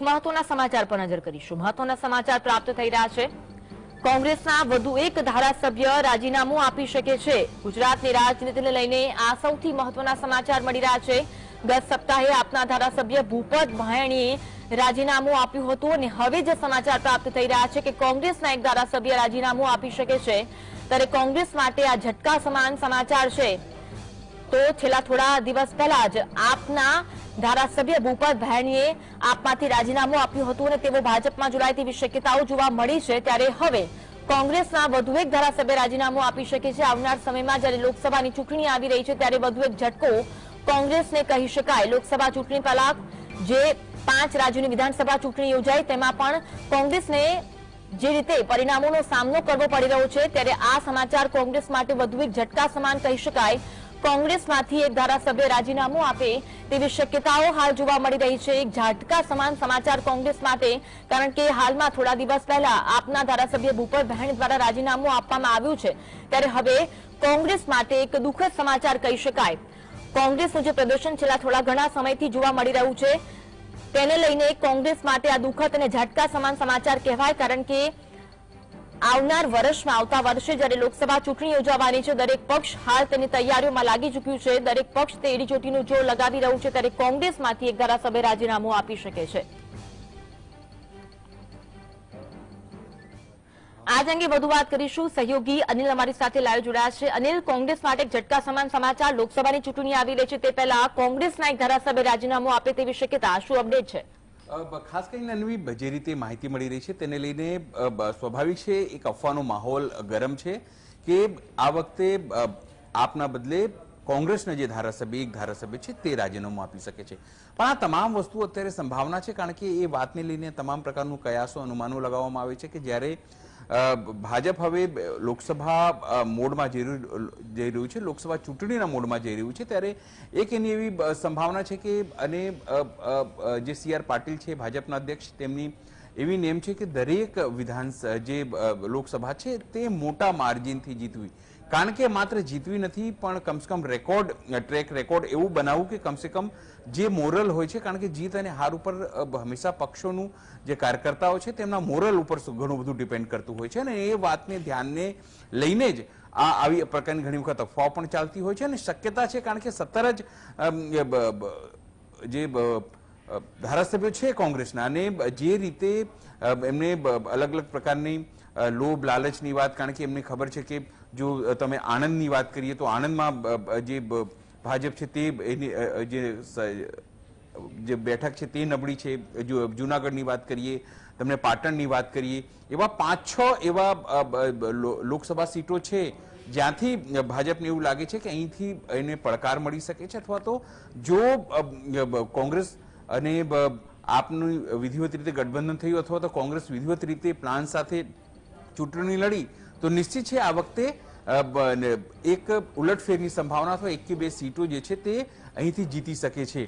એક મહત્વના સમાચાર પર નજર કરીશું. મહત્વના સમાચાર પ્રાપ્ત થઈ રહ્યા છે. કોંગ્રેસના વધુ એક ધારાસભ્ય રાજીનામું આપી શકે છે. ગુજરાતની રાજનીતિને લઈને આ સૌથી મહત્વના સમાચાર મળી રહ્યા છે. ગત સપ્તાહે આપના ધારાસભ્ય ભૂપત ભાયણીએ રાજીનામું આપ્યું હતું અને હવે જે સમાચાર પ્રાપ્ત થઈ રહ્યા છે કે કોંગ્રેસના એક ધારાસભ્ય રાજીનામું આપી શકે છે. ત્યારે કોંગ્રેસ માટે આ ઝટકા સમાન સમાચાર છે. તો છેલ્લા થોડા દિવસ પહેલા જ આપના ધારાસભ્ય ભૂપત ભાયણીએ આપમાંથી રાજીનામું આપ્યું હતું અને તેઓ ભાજપમાં જોડાય તેવી શક્યતાઓ જોવા મળી છે. ત્યારે હવે કોંગ્રેસના વધુ એક ધારાસભ્ય રાજીનામું આપી શકે છે. આવનાર સમયમાં જ્યારે લોકસભાની ચૂંટણી આવી રહી છે, ત્યારે વધુ એક ઝટકો કોંગ્રેસને કહી શકાય. લોકસભા ચૂંટણી પહેલા જે પાંચ રાજ્યોની વિધાનસભા ચૂંટણી યોજાઈ, તેમાં પણ કોંગ્રેસને જે રીતે પરિણામોનો સામનો કરવો પડી રહ્યો છે, ત્યારે આ સમાચાર કોંગ્રેસ માટે વધુ એક ઝટકા સમાન કહી શકાય. કોંગ્રેસમાંથી એક ધારાસભ્ય રાજીનામું આપે તેવી શક્યતાઓ હાલ જોવા મળી રહી છે. એક ઝાટકા સમાન સમાચાર કોંગ્રેસ માટે, કારણ કે હાલમાં થોડા દિવસ પહેલા આપના ધારાસભ્ય ભૂપર બહેણ દ્વારા રાજીનામું આપવામાં આવ્યું છે. ત્યારે હવે કોંગ્રેસ માટે એક દુઃખદ સમાચાર કહી શકાય. કોંગ્રેસનું જે પ્રદર્શન છેલ્લા થોડા ઘણા સમયથી જોવા મળી રહ્યું છે, તેને લઈને કોંગ્રેસ માટે આ દુઃખદ અને ઝાટકા સમાન સમાચાર કહેવાય, કારણ કે આવનાર વર્ષમાં આવતા વર્ષે જ્યારે લોકસભા ચૂંટણી યોજાવાની છે, દરેક પક્ષ હાલ તેની તૈયારીઓમાં લાગી ચૂક્યું છે. દરેક પક્ષ તે એડીચોટીનું જોર લગાવી રહ્યું છે, ત્યારે કોંગ્રેસમાંથી એક ધારાસભ્ય રાજીનામું આપી શકે છે. આજ અંગે વધુ વાત કરીશું. સહયોગી અનિલ અમારી સાથે લાઈવ જોડાયા છે. અનિલ, કોંગ્રેસ માટે એક ઝટકા સમાન સમાચાર લોકસભાની ચૂંટણી આવી રહી છે. તે પહેલા કોંગ્રેસના એક ધારાસભ્ય રાજીનામું આપે તેવી શક્યતા શું અપડેટ છે? ખાસ કરીને અન્વી જે રીતે માહિતી મળી રહી છે તેને લઈને સ્વાભાવિક છે, એક અફવાનો માહોલ ગરમ છે કે આ વખતે આપના બદલે કોંગ્રેસના જે ધારાસભ્ય, એક ધારાસભ્ય છે તે રાજીનામું આપી શકે છે. પણ આ તમામ વસ્તુ અત્યારે સંભાવના છે કારણ કે એ વાતને લઈને તમામ પ્રકારનું કયાસો, અનુમાનો લગાવવામાં આવે છે કે જ્યારે ભાજપ હવે લોકસભા મોડમાં જઈ જઈ રહ્યું છે, લોકસભા ચૂંટણીના મોડમાં જઈ રહ્યું છે, ત્યારે એક એની એવી સંભાવના છે કે, અને જે સી આર પાટીલ છે, ભાજપના અધ્યક્ષ, તેમની એવી નેમ છે કે દરેક વિધાન જે લોકસભા છે, તે મોટા માર્જિનથી જીતવી. કારણ કે માત્ર જીતવી નથી, પણ કમસે કમ રેકોર્ડ, ટ્રેક રેકોર્ડ એવું બનાવવું કે કમસે કમ જે મોરલ હોય છે, કારણ કે જીત અને હાર ઉપર હંમેશા પક્ષોનું જે કાર્યકર્તાઓ છે, તેમના મોરલ ઉપર ઘણું બધું ડિપેન્ડ કરતું હોય છે અને એ વાતને ધ્યાનને લઈને જ આ આવી પ્રકારની ઘણી વખત અફવાઓ પણ ચાલતી હોય છે અને શક્યતા છે, કારણ કે સત્તર જ જે ધારાસભ્યો છે કોંગ્રેસના અને જે રીતે એમને અલગ અલગ પ્રકારની લોભ, લાલચની વાત, કારણ કે એમને ખબર છે કે જો તમે આણંદની વાત કરીએ તો આણંદમાં જે ભાજપ છે તે એની જે બેઠક છે તે નબળી છે. જો, જુનાગઢની વાત કરીએ, તમને પાટણની વાત કરીએ, એવા પાંચ છ એવા લોકસભા સીટો છે, જ્યાંથી ભાજપને એવું લાગે છે કે અહીંથી એને પડકાર મળી શકે છે અથવા તો જો કોંગ્રેસ અને આપનું વિધિવત રીતે ગઠબંધન થયું અથવા તો કોંગ્રેસ વિધિવત રીતે પ્લાન સાથે ચૂંટણી લડી, તો નિશ્ચિત છે આ વખતે એક ઉલટફેરની સંભાવના અથવા એક કે બે સીટો જે છે તે અહીંથી જીતી શકે છે.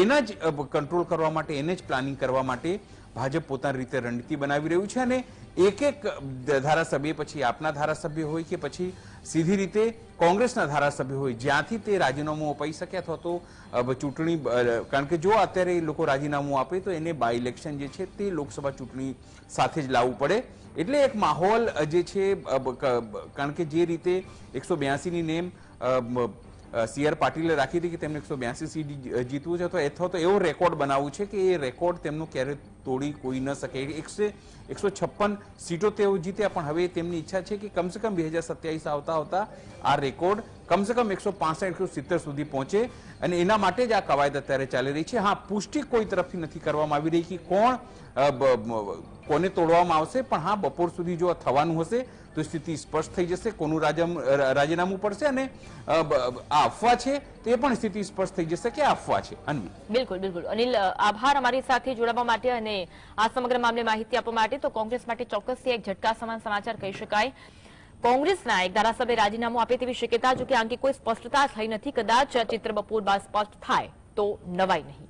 એના જ કંટ્રોલ કરવા માટે, એને જ પ્લાનિંગ કરવા માટે ભાજપ પોતાની રીતે રણનીતિ બનાવી રહ્યું છે અને એક એક ધારાસભ્ય પછી આપના ધારાસભ્ય હોય કે પછી સીધી રીતે કોંગ્રેસના ધારાસભ્ય હોય, જ્યાંથી તે રાજીનામું અપાઈ શકે અથવા તો ચૂંટણી કારણ કે જો અત્યારે લોકો રાજીનામું આપે તો એને બાય ઇલેક્શન જે છે તે લોકસભા ચૂંટણી સાથે જ લાવવું પડે. એટલે એક માહોલ જે છે કારણ કે જે રીતે એકસો બ્યાસીની નેમ સી આર પાટીલે રાખી હતી કે તેમને એકસો બ્યાસી સીટ જીતવું છે તો અથવા તો એવો રેકોર્ડ બનાવવું છે કે એ રેકોર્ડ તેમનો ક્યારે તોડી કોઈ ન શકે. એકસો એકસો છપ્પન સીટો તેઓ જીત્યા, પણ હવે તેમની ઈચ્છા છે કે કમસે કમ બે હજાર સત્યાવીસ આવતા આવતા આ રેકોર્ડ કમસે કમ એકસો પાસઠ, એકસો સિત્તેર સુધી પહોંચે અને એના માટે જ આ કવાયત અત્યારે ચાલી રહી છે. હા, પુષ્ટિ કોઈ તરફથી નથી કરવામાં આવી રહી કે કોણ કોને તોડવામાં આવશે? પણ હા, બપોર સુધી જો થવાનું હશે, તો સ્થિતિ સ્પષ્ટ થઈ જશે, કોનું રાજીનામું પડશે અને આ અફવા છે, તે પણ સ્થિતિ સ્પષ્ટ થઈ જશે કે અફવા છે. અન્વી. બિલકુલ બિલકુલ. અનિલ આભાર અમારી સાથે જોડાવા માટે અને આ સમગ્ર મામલે માહિતી આપવા માટે. તો કોંગ્રેસ માટે ચોક્કસથી એક ઝટકા સમાન સમાચાર કહી શકાય. કોંગ્રેસના એક ધારાસભ્ય રાજીનામું આપે તેવી શક્યતા જો કે આ અંગે કોઈ સ્પષ્ટતા થઈ નથી. કદાચ ચિત્ર બપોર બાદ સ્પષ્ટ થાય તો નવાઈ નહીં.